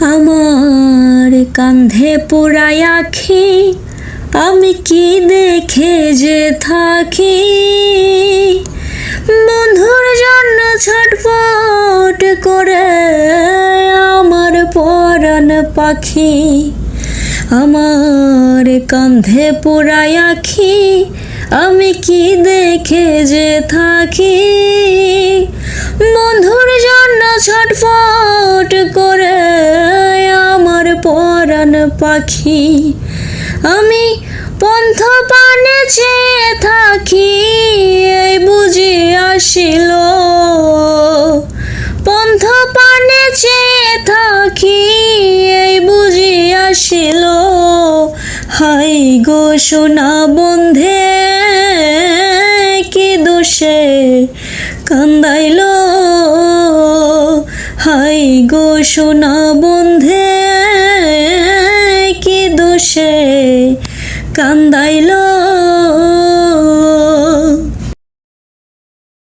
আমার কান্ধে পোড়ায় আখি, আমি কি দেখে যে থাকি? বন্ধুর জন্য ছটফট করে আমার পরাণ পাখি, আমার কান্ধে পোড়ায় আখি, আমি কি দেখে যে থাকি? পাখি। আমি পন্থ পানে চেয়ে থাকি, এই বুঝি আসিল। পন্থ পানে চেয়ে থাকি, এই বুঝি আসিল। হাই গো সোনা বন্ধে, কি দোষে কান্দাইল। হাই গো সোনা বন্ধে সে কান্দাইলো